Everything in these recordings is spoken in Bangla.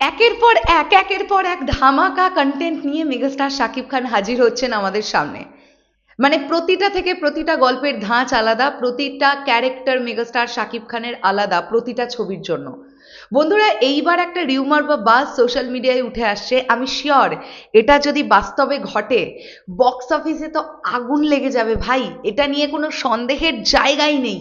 একের পর এক, একের পর এক ধামাকা কন্টেন্ট নিয়ে মেগাস্টার শাকিব খান হাজির হচ্ছেন আমাদের সামনে। মানে প্রতিটা থেকে প্রতিটা গল্পের ধাঁচ আলাদা, প্রতিটা ক্যারেক্টার মেগাস্টার শাকিব খানের আলাদা, প্রতিটা ছবির জন্য। বন্ধুরা, এইবার একটা রিউমার বা বাস সোশ্যাল মিডিয়ায় উঠে আসছে। আমি শিওর এটা যদি বাস্তবে ঘটে বক্স অফিসে তো আগুন লেগে যাবে ভাই। এটা নিয়ে কোনো সন্দেহের জায়গাই নেই।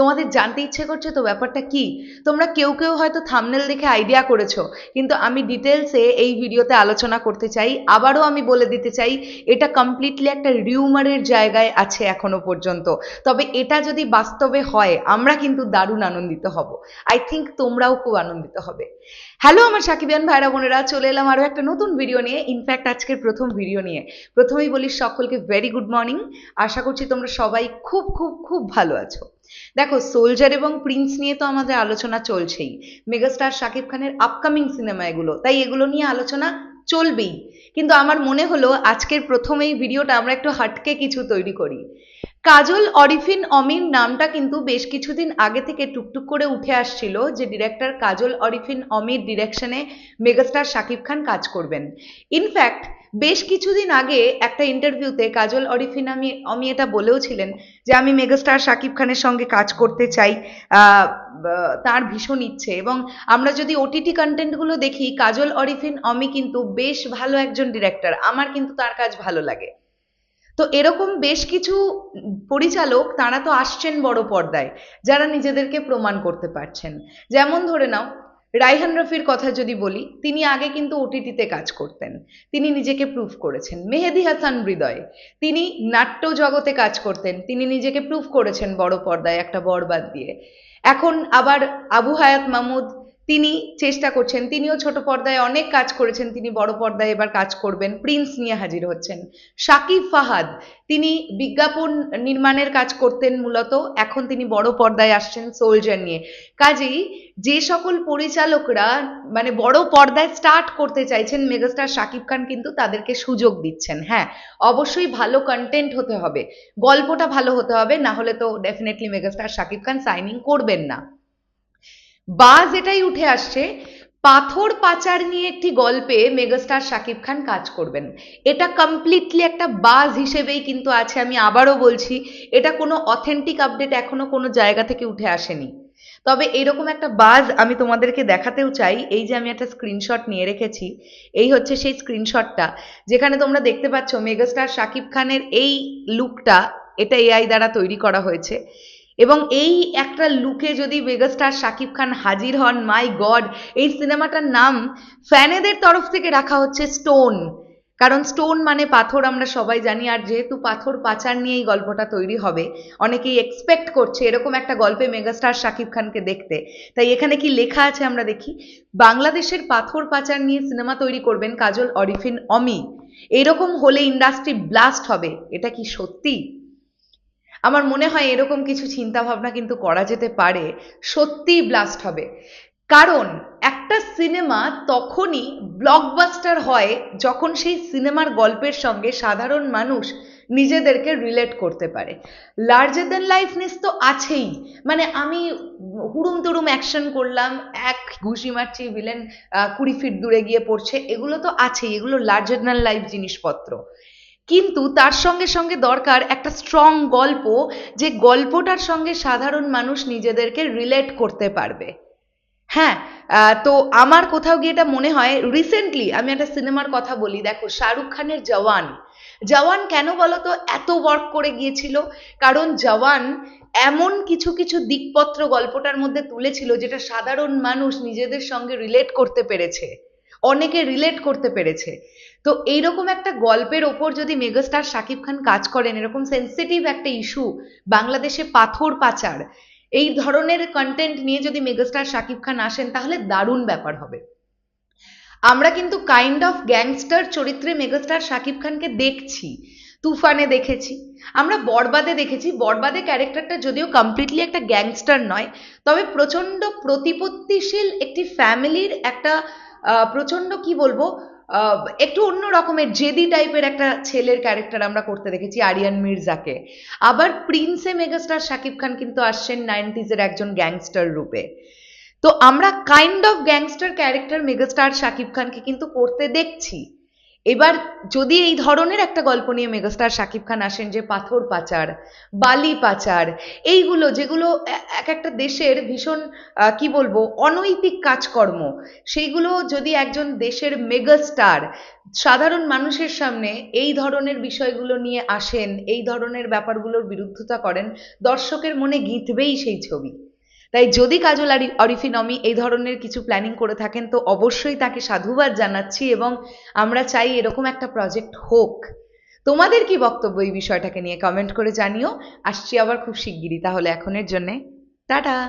তোমাদের জানতে ইচ্ছে করছে তো ব্যাপারটা কি? তোমরা কেউ কেউ হয়তো থামনেল দেখে আইডিয়া করেছ, কিন্তু আমি ডিটেলসে এই ভিডিওতে আলোচনা করতে চাই, আবারও আমি বলে দিতে চাই, এটা কমপ্লিটলি একটা রিউমারের জায়গায় আছে এখনও পর্যন্ত। তবে এটা যদি বাস্তবে হয়, আমরা কিন্তু দারুণ আনন্দিত হব। আই থিঙ্ক তোমরাও খুব আনন্দিত হবে। হ্যালো আমার সাকিবিয়ান ভাইরা বোনেরা, চলে এলাম আরও একটা নতুন ভিডিও নিয়ে। ইনফ্যাক্ট আজকের প্রথম ভিডিও নিয়ে। প্রথমেই বলি সকলকে ভেরি গুড মর্নিং আশা করছি তোমরা সবাই খুব খুব খুব ভালো আছো। দেখো সোলজার এবং প্রিন্স নিয়ে তো আমাদের আলোচনা চলছেই। মেগাস্টার শাকিব খানের আপকামিং সিনেমা এগুলো। তাই এগুলো নিয়ে আলোচনা চলবেই। কিন্তু আমার মনে হলো, আজকের প্রথম এই ভিডিওটা আমরা একটু হাটকে কিছু তৈরি করি। কাজল, অরিফিন অমির নামটা কিন্তু বেশ কিছুদিন আগে থেকে টুকটুক করে উঠে আসছিল যে ডিরেক্টর কাজল, অরিফিন, অমির ডিরেকশনে মেগাস্টার শাকিব খান কাজ করবেন। ইনফ্যাক্ট বেশ কিছুদিন আগে একটা ইন্টারভিউতে কাজল অরিফিন আমি অমি এটা বলেও ছিলেন যে আমি মেগাস্টার শাকিব খানের সঙ্গে কাজ করতে চাই তার ভীষণ ইচ্ছে। এবং আমরা যদি ওটিটি কন্টেন্টগুলো দেখি, কাজল অরিফিন, অমি কিন্তু বেশ ভালো একজন ডিরেক্টর আমার কিন্তু তার কাজ ভালো লাগে। তো এরকম বেশ কিছু পরিচালক, তারা তো আসছেন বড় পর্দায়, যারা নিজেদেরকে প্রমাণ করতে পারছেন। যেমন ধরে নাও রাইহান রফির কথা যদি বলি, তিনি আগে কিন্তু ওটিটিতে কাজ করতেন। তিনি নিজেকে প্রুফ করেছেন। মেহেদি হাসান হৃদয়। তিনি নাট্য জগতে কাজ করতেন। তিনি নিজেকে প্রুফ করেছেন বড় পর্দায় একটা বরবাদ দিয়ে। এখন আবার আবু হায়াত মাহমুদ তিনি চেষ্টা করছেন, তিনিও ছোট পর্দায় অনেক কাজ করেছেন, তিনি বড় পর্দায় এবার কাজ করবেন, প্রিন্স নিয়ে হাজির হচ্ছেন। সাকিব ফাহাদ, তিনি বিজ্ঞাপন নির্মাণের কাজ করতেন মূলত, এখন তিনি বড় পর্দায় আসছেন সোলজার নিয়ে। কাজেই যে সকল পরিচালকরা মানে বড় পর্দায় স্টার্ট করতে চাইছেন মেগাস্টার শাকিব খান কিন্তু তাদেরকে সুযোগ দিচ্ছেন হ্যাঁ অবশ্যই ভালো কন্টেন্ট হতে হবে, গল্পটা ভালো হতে হবে না হলে তো definitely megastar Shakib Khan signing করবেন না। বাজ এটাই উঠে আসছে, পাথর পাচার নিয়ে একটি গল্পে মেগাস্টার শাকিব খান কাজ করবেন। এটা কমপ্লিটলি একটা বাজ হিসেবেই কিন্তু আছে, আমি আবারও বলছি, এটা কোনো অথেন্টিক আপডেট এখনও কোনো জায়গা থেকে উঠে আসেনি। তবে এরকম একটা বাজ আমি তোমাদেরকে দেখাতেও চাই, এই যে আমি একটা স্ক্রিনশট নিয়ে রেখেছি, এই হচ্ছে সেই স্ক্রিনশটটা যেখানে তোমরা দেখতে পাচ্ছ মেগাস্টার শাকিব খানের এই লুকটা এটা এআই দ্বারা তৈরি করা হয়েছে। এবং এই একটা লুকে যদি মেগাস্টার শাকিব খান হাজির হন মাই গড এই সিনেমাটার নাম ফ্যানেদের তরফ থেকে রাখা হচ্ছে স্টোন কারণ স্টোন মানে পাথর, আমরা সবাই জানি, আর যেহেতু পাথর পাচার নিয়ে এই গল্পটা তৈরি হবে, অনেকেই এক্সপেক্ট করছে এরকম একটা গল্পে মেগাস্টার শাকিব খানকে দেখতে। তাই এখানে কি লেখা আছে আমরা দেখি, বাংলাদেশের পাথর পাচার নিয়ে সিনেমা তৈরি করবেন কাজল, অরিফিন, অমি। এরকম হলে ইন্ডাস্ট্রি ব্লাস্ট হবে, এটা কি সত্যি? আমার মনে হয় এরকম কিছু চিন্তা ভাবনা কিন্তু করা যেতে পারে, সত্যিই ব্লাস্ট হবে। কারণ একটা সিনেমা তখনই ব্লকবাস্টার হয় যখন সেই সিনেমার গল্পের সঙ্গে সাধারণ মানুষ নিজেদেরকে রিলেট করতে পারে। লার্জার দ্যান লাইফনেস তো আছেই। মানে আমি হুড়ুম তুড়ুম অ্যাকশন করলাম, এক ঘুষি মারছি ভিলেন কুড়ি ফিট দূরে গিয়ে পড়ছে, এগুলো তো আছেই, এগুলো লার্জার দ্যান লাইফ জিনিসপত্র। কিন্তু তার সঙ্গে সঙ্গে দরকার একটা স্ট্রং গল্প, যে গল্পটার সঙ্গে সাধারণ মানুষ নিজেদেরকে রিলেট করতে পারবে। হ্যাঁ তো আমার কোথাও গিয়ে এটা মনে হয় রিসেন্টলি আমি একটা সিনেমার কথা বলি, দেখো, শাহরুখ খানের জওয়ান। জওয়ান কেন বলতো, এত ওয়ার্ক করে গিয়েছিল, কারণ জওয়ান এমন কিছু কিছু দিকপত্র গল্পটার মধ্যে তুলেছিল, যেটা সাধারণ মানুষ নিজেদের সঙ্গে রিলেট করতে পেরেছে। অনেকে রিলেট করতে পেরেছে। তো এইরকম একটা গল্পের ওপর যদি মেগাস্টার শাকিব খান কাজ করেন, এরকম সেন্সিটিভ একটা ইস্যু বাংলাদেশে পাথর পাচার, এই ধরনের কন্টেন্ট নিয়ে যদি মেগাস্টার শাকিব খান আসেন, তাহলে দারুণ ব্যাপার হবে। আমরা কিন্তু কাইন্ড অফ গ্যাংস্টার চরিত্রে মেগাস্টার শাকিব খানকে দেখছি, তুফানে দেখেছি, আমরা বরবাদে দেখেছি। বরবাদে ক্যারেক্টারটা যদিও কমপ্লিটলি একটা গ্যাংস্টার নয়, তবে প্রচণ্ড প্রতিপত্তিশীল একটি ফ্যামিলির একটা আহ, প্রচণ্ড কি বলব একটু অন্য রকমের জেদি টাইপের একটা ছেলের ক্যারেক্টার আমরা করতে দেখেছি আরিয়ান মির্জাকে। আবার প্রিন্সে মেগাস্টার শাকিব খান কিন্তু আসছেন নাইনটিজের একজন গ্যাংস্টার রূপে। তো আমরা kind of gangster character megastar Shakib খানকে কিন্তু করতে দেখছি। এবার যদি এই ধরনের একটা গল্প নিয়ে মেগাস্টার শাকিব খান আসেন যে পাথর পাচার, বালি পাচার, এইগুলো যেগুলো এক একটা দেশের ভীষণ কি বলব, অনৈতিক কাজকর্ম, সেইগুলো যদি একজন দেশের মেগাস্টার, সাধারণ মানুষের সামনে এই ধরনের বিষয়গুলো নিয়ে আসেন, এই ধরনের ব্যাপারগুলোর বিরুদ্ধতা করেন, দর্শকের মনে গিঁথবেই সেই ছবি। তাই যদি কাজল অরিফিনমি এই ধরনের কিছু প্ল্যানিং করে থাকেন, তো অবশ্যই তাকে সাধুবাদ জানাচ্ছি এবং আমরা চাই এরকম একটা প্রজেক্ট হোক। তোমাদের কি বক্তব্য এই বিষয়টাকে নিয়ে কমেন্ট করে জানিও। আসছি আবার খুব শিগগিরই, তাহলে এখনের জন্যে। টাটা!